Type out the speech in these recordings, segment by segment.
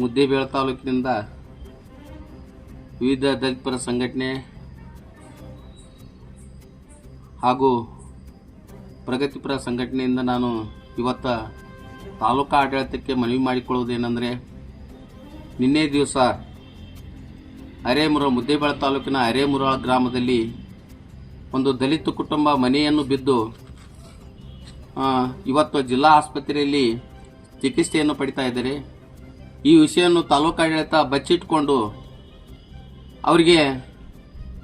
ಮುದ್ದೇಬೇಳ ತಾಲೂಕಿನಿಂದ ವಿವಿಧ ದಲಿತರ ಸಂಘಟನೆ ಹಾಗೂ ಪ್ರಗತಿಪರ ಸಂಘಟನೆಯಿಂದ ನಾನು ಇವತ್ತ ತಾಲೂಕಾ ಆಡಳಿತಕ್ಕೆ ಮನವಿ ಮಾಡಿಕೊಳ್ಳುವುದೇನೆಂದರೆ ನಿನ್ನೆ ದಿವಸ ಅರೇಮುರ ಮುದ್ದೇಬಾಳ ತಾಲೂಕಿನ ಅರೇಮುರ ಗ್ರಾಮದಲ್ಲಿ ಒಂದು ದಲಿತ ಕುಟುಂಬ ಮನೆಯನ್ನು ಬಿದ್ದು ಇವತ್ತು ಜಿಲ್ಲಾ ಆಸ್ಪತ್ರೆಯಲ್ಲಿ ಚಿಕಿತ್ಸೆಯನ್ನು ಪಡಿತಾ ಇದ್ದಾರೆ. ಈ ವಿಷಯವನ್ನು ತಾಲೂಕಾಡಳಿತ ಬಚ್ಚಿಟ್ಕೊಂಡು ಅವರಿಗೆ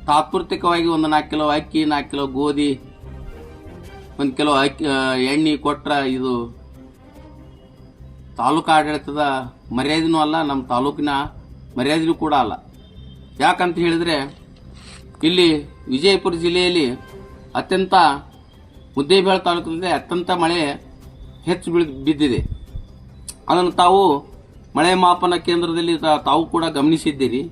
ತಾತ್ಪೂರ್ತಿಕವಾಗಿ ಒಂದು ನಾಲ್ಕು ಕಿಲೋ ಅಕ್ಕಿ, ನಾಲ್ಕು ಕಿಲೋ ಗೋಧಿ, ಒಂದು ಕಿಲೋ ಅಕ್ಕಿ ಎಣ್ಣೆ ಕೊಟ್ರ ಇದು ತಾಲೂಕು ಆಡಳಿತದ ಮರ್ಯಾದೆನೂ ಅಲ್ಲ, ನಮ್ಮ ತಾಲೂಕಿನ ಮರ್ಯಾದೆನೂ ಕೂಡ ಅಲ್ಲ. ಯಾಕಂತ ಹೇಳಿದ್ರೆ ಇಲ್ಲಿ ವಿಜಯಪುರ ಜಿಲ್ಲೆಯಲ್ಲಿ ಅತ್ಯಂತ ಮುದ್ದೇಬೇಳ ತಾಲೂಕಿನಲ್ಲಿ ಅತ್ಯಂತ ಮಳೆ ಹೆಚ್ಚು ಬಿದ್ದಿದೆ. ಅದನ್ನು ತಾವು ಮಳೆ ಮಾಪನ ಕೇಂದ್ರದಲ್ಲಿ ತಾವು ಕೂಡ ಗಮನಿಸಿದ್ದೀರಿ.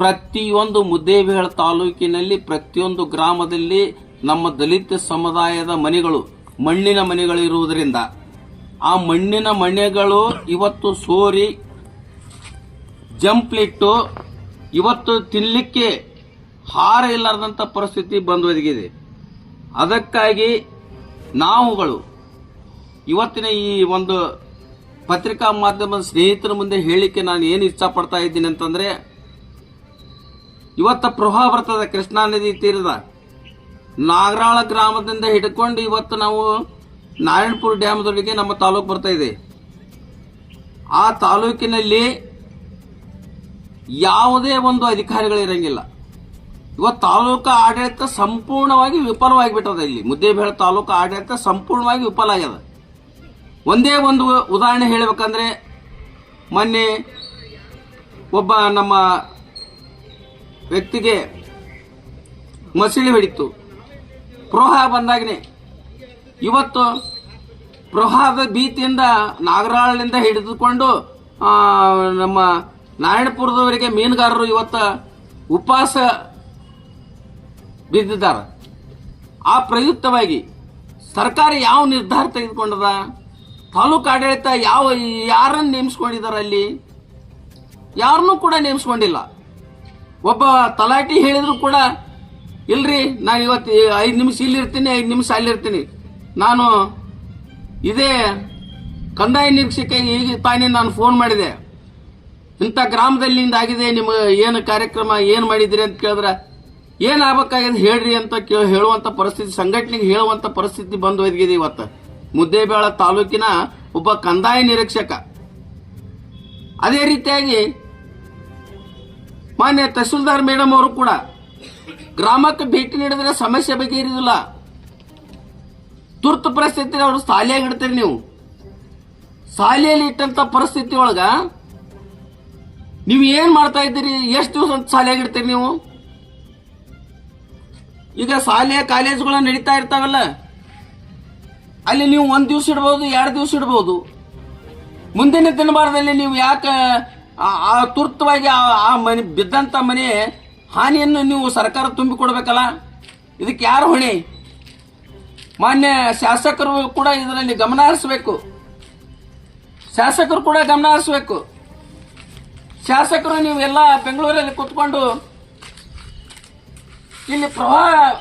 ಪ್ರತಿಯೊಂದು ಮುದ್ದೇಬಿಹಾಳ ತಾಲೂಕಿನಲ್ಲಿ, ಪ್ರತಿಯೊಂದು ಗ್ರಾಮದಲ್ಲಿ ನಮ್ಮ ದಲಿತ ಸಮುದಾಯದ ಮನೆಗಳು, ಮಣ್ಣಿನ ಮನೆಗಳು ಇರುವುದರಿಂದ ಆ ಮಣ್ಣಿನ ಮನೆಗಳು ಇವತ್ತು ಸೋರಿ, ಜಂಪ್ಲಿಟ್ಟು, ಇವತ್ತು ತಿನ್ನಲಿಕ್ಕೆ ಹಾರ ಇಲ್ಲದಂತ ಪರಿಸ್ಥಿತಿ ಬಂದು ಒದಗಿದೆ ಅದಕ್ಕಾಗಿ ನಾವುಗಳು ಇವತ್ತಿನ ಈ ಒಂದು ಪತ್ರಿಕಾ ಮಾಧ್ಯಮದ ಸ್ನೇಹಿತರ ಮುಂದೆ ಹೇಳಿಕೆ ನಾನು ಏನು ಇಷ್ಟಪಡ್ತಾ ಇದ್ದೀನಿ ಅಂತಂದ್ರೆ, ಇವತ್ತ ಪ್ರವಾಹ ಬರ್ತದೆ ಕೃಷ್ಣಾ ನದಿ ತೀರದ ನಾಗರಾಳ ಗ್ರಾಮದಿಂದ ಹಿಡ್ಕೊಂಡು ಇವತ್ತು ನಾವು ನಾರಾಯಣಪುರ ಡ್ಯಾಮ್ದೊಳಗೆ ನಮ್ಮ ತಾಲೂಕು ಬರ್ತಾ ಇದೆ. ಆ ತಾಲೂಕಿನಲ್ಲಿ ಯಾವುದೇ ಒಂದು ಅಧಿಕಾರಿಗಳಿರಂಗಿಲ್ಲ ಇವತ್ತು ತಾಲೂಕು ಆಡಳಿತ ಸಂಪೂರ್ಣವಾಗಿ ವಿಫಲವಾಗಿಬಿಟ್ಟದ ಇಲ್ಲಿ. ಮುದ್ದೇಬೇಳ ತಾಲೂಕು ಆಡಳಿತ ಸಂಪೂರ್ಣವಾಗಿ ವಿಫಲ ಆಗ್ಯದ. ಒಂದೇ ಒಂದು ಉದಾಹರಣೆ ಹೇಳಬೇಕಂದ್ರೆ, ಮೊನ್ನೆ ಒಬ್ಬ ನಮ್ಮ ವ್ಯಕ್ತಿಗೆ ಮಸೀಳಿ ಹೊಡಿತು. ಪ್ರೋಹ ಬಂದಾಗನೆ. ಇವತ್ತು ಪ್ರವಾಹದ ಭೀತಿಯಿಂದ ನಾಗರಾಳಿನಿಂದ ಹಿಡಿದುಕೊಂಡು ನಮ್ಮ ನಾರಾಯಣಪುರದವರಿಗೆ ಮೀನುಗಾರರು ಇವತ್ತು ಉಪವಾಸ ಬಿದ್ದಿದ್ದಾರೆ. ಆ ಪ್ರಯುಕ್ತವಾಗಿ ಸರ್ಕಾರ ಯಾವ ನಿರ್ಧಾರ ತೆಗೆದುಕೊಂಡದ? ತಾಲೂಕು ಆಡಳಿತ ಯಾವ ಯಾರನ್ನು ನೇಮಿಸ್ಕೊಂಡಿದ್ದಾರೆ ಅಲ್ಲಿ? ಯಾರನ್ನೂ ಕೂಡ ನೇಮಿಸ್ಕೊಂಡಿಲ್ಲ. ಒಬ್ಬ ತಲಾಟಿ ಹೇಳಿದ್ರು ಕೂಡ, ಇಲ್ರಿ, ನಾನು ಇವತ್ತು ಐದು ನಿಮಿಷ ಇಲ್ಲಿರ್ತೀನಿ, ಐದು ನಿಮಿಷ ಅಲ್ಲಿರ್ತೀನಿ. ನಾನು ಇದೇ ಕಂದಾಯ ನಿರೀಕ್ಷೆಗೆ ಈಗ ತಾನೇ ನಾನು ಫೋನ್ ಮಾಡಿದೆ. ಇಂಥ ಗ್ರಾಮದಲ್ಲಿ ನಿಂದ ಆಗಿದೆ, ನಿಮ್ಮ ಏನು ಕಾರ್ಯಕ್ರಮ, ಏನು ಮಾಡಿದಿರಿ ಅಂತ ಕೇಳಿದ್ರೆ, ಏನು ಆಗ್ಬೇಕಾಗಿದೆ ಹೇಳ್ರಿ ಅಂತ ಕೇಳಿ, ಹೇಳುವಂತ ಪರಿಸ್ಥಿತಿ, ಸಂಘಟನೆಗೆ ಹೇಳುವಂಥ ಪರಿಸ್ಥಿತಿ ಬಂದು ಒದಗಿದೆ ಇವತ್ತು. ಮುದ್ದೇಬೇಳ ತಾಲೂಕಿನ ಒಬ್ಬ ಕಂದಾಯ ನಿರೀಕ್ಷಕ. ಅದೇ ರೀತಿಯಾಗಿ ಮಾನ್ಯ ತಹಸೀಲ್ದಾರ್ ಮೇಡಮ್ ಅವರು ಕೂಡ ಗ್ರಾಮಕ್ಕೆ ಭೇಟಿ ನೀಡಿದ್ರೆ ಸಮಸ್ಯೆ ಬಗೆಹರಿದಿಲ್ಲ ತುರ್ತು ಪರಿಸ್ಥಿತಿ ಅವರು ಶಾಲೆಯಾಗಿ ಇಡ್ತೀರಿ ನೀವು. ಶಾಲೆಯಲ್ಲಿ ಇಟ್ಟಂತ ಪರಿಸ್ಥಿತಿ ಒಳಗ ನೀವು ಏನ್ ಮಾಡ್ತಾ ಇದ್ದೀರಿ? ಎಷ್ಟು ದಿವಸ ಅಂತ ಶಾಲೆಯಾಗಿ ಇಡ್ತೀರಿ ನೀವು? ಈಗ ಶಾಲೆ ಕಾಲೇಜುಗಳು ನಡೀತಾ ಇರ್ತಾವಲ್ಲ ಅಲ್ಲಿ ನೀವು ಒಂದ್ ದಿವಸ ಇಡ್ಬೋದು, ಎರಡು ದಿವಸ ಇಡ್ಬೋದು. ಮುಂದಿನ ದಿನಬಾರದಲ್ಲಿ ನೀವು ಯಾಕೆ ಆ- ತುರ್ತವಾಗಿ ಆ- ಮನೆ, ಬಿದ್ದಂತ ಮನೆ ಹಾನಿಯನ್ನು ನೀವು ಸರ್ಕಾರ ತುಂಬಿಕೊಡ್ಬೇಕಲ್ಲ ಇದಕ್ಕೆ ಯಾರು ಹೊಣೆ? ಮಾನ್ಯ ಶಾಸಕರು ಕೂಡ ಇದರಲ್ಲಿ ಗಮನ ಹರಿಸಬೇಕು. ಶಾಸಕರು ಕೂಡ ಗಮನ ಹರಿಸಬೇಕು. ಶಾಸಕರು ನೀವು ಎಲ್ಲ ಬೆಂಗಳೂರಲ್ಲಿ ಕೂತ್ಕೊಂಡು ಇಲ್ಲಿ ಪ್ರವಾಹ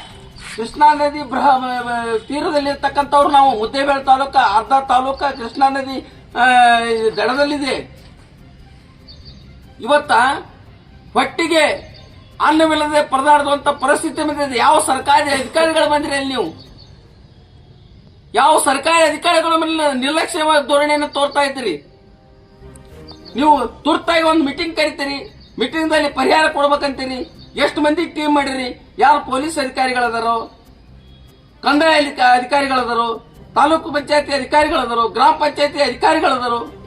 ಕೃಷ್ಣಾ ನದಿ ತೀರದಲ್ಲಿ ತೀರದಲ್ಲಿರ್ತಕ್ಕಂಥವ್ರು ನಾವು ಮುದ್ದೇಬೇಳೆ ತಾಲೂಕ, ಅರ್ಧ ತಾಲೂಕ ಕೃಷ್ಣಾ ನದಿ ದಡದಲ್ಲಿದೆ. ಇವತ್ತ ಹೊಟ್ಟಿಗೆ ಅನ್ನವಿಲ್ಲದೆ ಪರದಾಡುವಂತ ಪರಿಸ್ಥಿತಿ ಬಂದಿದೆ ಯಾವ ಸರ್ಕಾರಿ ಅಧಿಕಾರಿಗಳು ಬಂದ್ರಿ ಅಲ್ಲಿ ನೀವು? ಯಾವ ಸರ್ಕಾರಿ ಅಧಿಕಾರಿಗಳ ಮೇಲೆ ನಿರ್ಲಕ್ಷ್ಯ ಧೋರಣೆಯನ್ನು ತೋರ್ತಾ ಇದ್ದೀರಿ. ನೀವು ತುರ್ತಾಗಿ ಒಂದು ಮೀಟಿಂಗ್ ಕರಿತೀರಿ. ಮೀಟಿಂಗ್ ಪರಿಹಾರ ಕೊಡ್ಬೇಕಂತೀರಿ. ಎಷ್ಟು ಮಂದಿ ಟೀಮ್ ಮಾಡಿರಿ? ಯಾರು ಪೊಲೀಸ್ ಅಧಿಕಾರಿಗಳದಾರೋ, ಕಂದಾಯ ಅಧಿಕ- ಅಧಿಕಾರಿಗಳದಾರು, ತಾಲೂಕು ಪಂಚಾಯತಿ ಅಧಿಕಾರಿಗಳದಾರು, ಗ್ರಾಮ ಪಂಚಾಯತಿ ಅಧಿಕಾರಿಗಳದಾರು,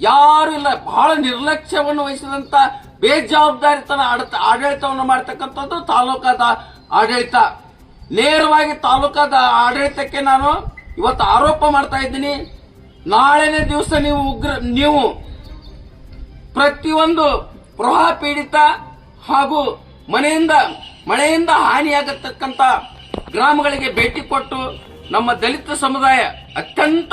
ಯಾರು ಇಲ್ಲ. ಬಹಳ ನಿರ್ಲಕ್ಷ್ಯವನ್ನು ವಹಿಸಿದಂತ ಬೇಜವಾಬ್ದಾರಿತನ ಆಡಳಿತವನ್ನು ಮಾಡ್ತಕ್ಕಂಥದ್ದು ತಾಲೂಕಾದ ಆಡಳಿತ. ನೇರವಾಗಿ ತಾಲೂಕಾದ ಆಡಳಿತಕ್ಕೆ ನಾನು ಇವತ್ತು ಆರೋಪ ಮಾಡ್ತಾ ಇದ್ದೀನಿ. ನಾಳೆನೇ ದಿವಸ ನೀವು ಉಗ್ರ ನೀವು ಪ್ರತಿಯೊಂದು ಪ್ರವಾಹ ಪೀಡಿತ ಹಾಗೂ ಮನೆಯಿಂದ ಮಳೆಯಿಂದ ಹಾನಿಯಾಗತಕ್ಕಂತ ಗ್ರಾಮಗಳಿಗೆ ಭೇಟಿ ಕೊಟ್ಟು ನಮ್ಮ ದಲಿತ ಸಮುದಾಯ ಅತ್ಯಂತ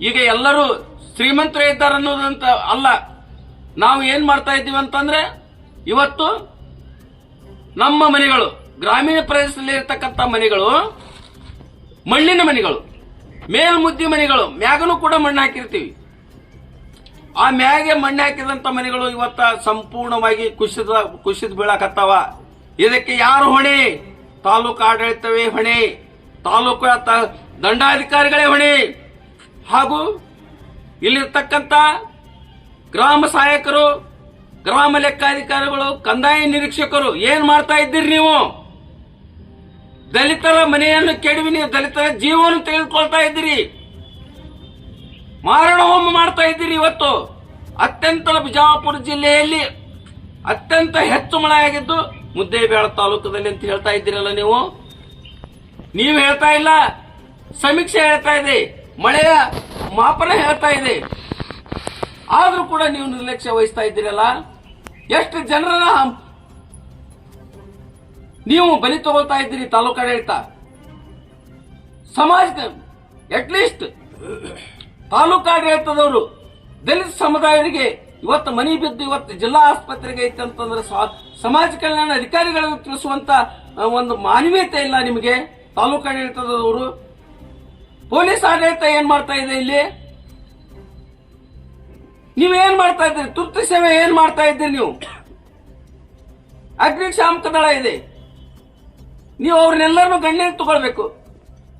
ಈಗ ಎಲ್ಲರೂ ಶ್ರೀಮಂತರೇ ಇದ್ದಾರೆ ಅನ್ನೋದಂತ ಅಲ್ಲ. ನಾವು ಏನ್ ಮಾಡ್ತಾ ಇದ್ದೀವಿ ಅಂತಂದ್ರೆ, ಇವತ್ತು ನಮ್ಮ ಮನೆಗಳು, ಗ್ರಾಮೀಣ ಪ್ರದೇಶದಲ್ಲಿ ಇರತಕ್ಕಂತ ಮನೆಗಳು, ಮಣ್ಣಿನ ಮನೆಗಳು, ಮೇಲ್ಮುದ್ದಿ ಮನೆಗಳು, ಮ್ಯಾಗನೂ ಕೂಡ ಮಣ್ಣು ಹಾಕಿರ್ತೀವಿ. ಆ ಮ್ಯಾಗೆ ಮಣ್ಣು ಹಾಕಿದಂತ ಮನೆಗಳು ಇವತ್ತ ಸಂಪೂರ್ಣವಾಗಿ ಕುಸಿದ, ಕುಸಿದ್ ಬೀಳಕತ್ತಾವ. ಇದಕ್ಕೆ ಯಾರು ಹೊಣೆ? ತಾಲೂಕು ಆಡಳಿತವೇ ಹೊಣೆ. ತಾಲೂಕು ದಂಡಾಧಿಕಾರಿಗಳೇ ಹೊಣೆ. ಹಾಗೂ ಇಲ್ಲಿರ್ತಕ್ಕಂಥ ಗ್ರಾಮ ಸಹಾಯಕರು, ಗ್ರಾಮ ಲೆಕ್ಕಾಧಿಕಾರಿಗಳು, ಕಂದಾಯ ನಿರೀಕ್ಷಕರು ಏನ್ ಮಾಡ್ತಾ ಇದ್ದೀರಿ ನೀವು? ದಲಿತರ ಮನೆಯನ್ನು ಕೆಡವಿ ನೀವು ದಲಿತರ ಜೀವವನ್ನು ತೆಗೆದುಕೊಳ್ತಾ ಇದ್ದೀರಿ. ಮಾರಣ ಹೋಮ ಮಾಡ್ತಾ ಇದ್ದೀರಿ ಇವತ್ತು. ಅತ್ಯಂತ ಬಿಜಾಪುರ ಜಿಲ್ಲೆಯಲ್ಲಿ ಅತ್ಯಂತ ಹೆಚ್ಚು ಮಳೆಯಾಗಿದ್ದು ಮುದ್ದೇಬೇಳ ತಾಲೂಕದಲ್ಲಿ ಅಂತ ಹೇಳ್ತಾ ಇದ್ದೀರಲ್ಲ ನೀವು. ನೀವು ಹೇಳ್ತಾ ಇಲ್ಲ, ಸಮೀಕ್ಷೆ ಹೇಳ್ತಾ ಇದೆ, ಮಳೆಯ ಮಾಪನ ಹೇಳ್ತಾ ಇದೆ. ಆದರೂ ಕೂಡ ನೀವು ನಿರ್ಲಕ್ಷ್ಯ ವಹಿಸ್ತಾ ಇದ್ದೀರಲ್ಲ, ಎಷ್ಟು ಜನರನ್ನ ನೀವು ಬಲಿ ತಗೊಳ್ತಾ ಇದ್ದೀರಿ ತಾಲೂಕಾಡಳಿತ. ಸಮಾಜ ಅಟ್ಲೀಸ್ಟ್ ತಾಲೂಕಾಡಳಿತದವರು ದಲಿತ ಸಮುದಾಯರಿಗೆ ಇವತ್ತು ಮನಿ ಬಿದ್ದು ಇವತ್ತು ಜಿಲ್ಲಾ ಆಸ್ಪತ್ರೆಗೆ ಐತೆ ಅಂತಂದ್ರೆ ಸಮಾಜ ಕಲ್ಯಾಣ ಅಧಿಕಾರಿಗಳಿಗೆ ತಿಳಿಸುವಂತ ಒಂದು ಮಾನವೀಯತೆ ಇಲ್ಲ ನಿಮಗೆ. ತಾಲೂಕಾಡಳಿತದವರು ಪೊಲೀಸ್ ಆಡಳಿತ ಏನ್ ಮಾಡ್ತಾ ಇದೆ ಇಲ್ಲಿ? ನೀವೇನ್ ಮಾಡ್ತಾ ಇದ್ದೀರಿ? ತುರ್ತು ಸೇವೆ ಏನ್ ಮಾಡ್ತಾ ಇದ್ದೀರಿ ನೀವು? ಅಗ್ನಿಶಾಮಕ ದಳ ಇದೆ. ನೀವು ಅವ್ರನ್ನೆಲ್ಲರನ್ನು ಗಣ್ಯ ತಗೊಳ್ಬೇಕು.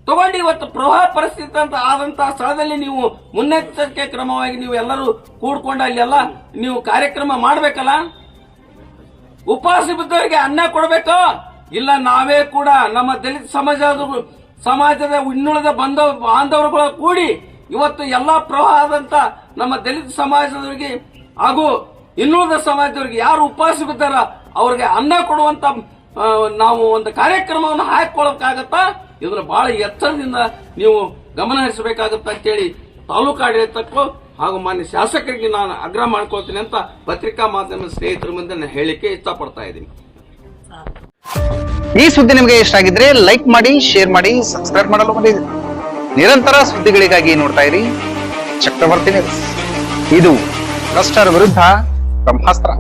ತಗೊಂಡು ಇವತ್ತು ಪ್ರವಾಹ ಪರಿಸ್ಥಿತಿ ಅಂತ ಆದಂತಹ ಸ್ಥಳದಲ್ಲಿ ನೀವು ಮುನ್ನೆಚ್ಚರಿಕೆ ಕ್ರಮವಾಗಿ ನೀವು ಎಲ್ಲರೂ ಕೂಡ್ಕೊಂಡು ಅಲ್ಲೆಲ್ಲ ನೀವು ಕಾರ್ಯಕ್ರಮ ಮಾಡ್ಬೇಕಲ್ಲ? ಉಪವಾಸ ಬಿದ್ದವರಿಗೆ ಅನ್ನ ಕೊಡಬೇಕು? ಇಲ್ಲ, ನಾವೇ ಕೂಡ ನಮ್ಮ ದಲಿತ ಸಮಾಜದ ಸಮಾಜದ ಇನ್ನುಳಿದ ಬಂಧ ಬಾಂಧವರುಗಳ ಕೂಡಿ ಇವತ್ತು ಎಲ್ಲಾ ಪ್ರವಾಹದಂತ ನಮ್ಮ ದಲಿತ ಸಮಾಜದವರಿಗೆ ಹಾಗೂ ಇನ್ನುಳಿದ ಸಮಾಜದವರಿಗೆ ಯಾರು ಉಪವಾಸ ಬಿದ್ದಾರ ಅವ್ರಿಗೆ ಅನ್ನ ಕೊಡುವಂತ ನಾವು ಒಂದು ಕಾರ್ಯಕ್ರಮವನ್ನು ಹಾಕೊಳ್ಳೋಕ್ಕಾಗತ್ತಾ ಇದನ್ನ ಬಹಳ ಎತ್ತರದಿಂದ ನೀವು ಗಮನ ಹರಿಸಬೇಕಾಗುತ್ತೆ ಅಂತೇಳಿ ತಾಲೂಕು ಆಡಳಿತಕ್ಕೂ ಹಾಗೂ ಮಾನ್ಯ ಶಾಸಕರಿಗೆ ನಾನು ಆಗ್ರಹ ಮಾಡ್ಕೊಳ್ತೀನಿ ಅಂತ ಪತ್ರಿಕಾ ಮಾಧ್ಯಮ ಸ್ನೇಹಿತರ ಮುಂದೆ ನಾನು ಹೇಳಿಕೆ ಇಷ್ಟಪಡ್ತಾ ಇದ್ದೀನಿ. ಈ ಸುದ್ದಿ ನಿಮಗೆ ಇಷ್ಟ ಆಗಿದ್ರೆ ಲೈಕ್ ಮಾಡಿ, ಶೇರ್ ಮಾಡಿ, ಸಬ್ಸ್ಕ್ರೈಬ್ ಮಾಡಲು ನಿರಂತರ ಸುದ್ದಿಗಳಿಗಾಗಿ ನೋಡ್ತಾ ಇರಿ. ಚಕ್ರವರ್ತಿ ಇದು ಭ್ರಷ್ಟರ ವಿರುದ್ಧ ಬ್ರಹ್ಮಾಸ್ತ್ರ.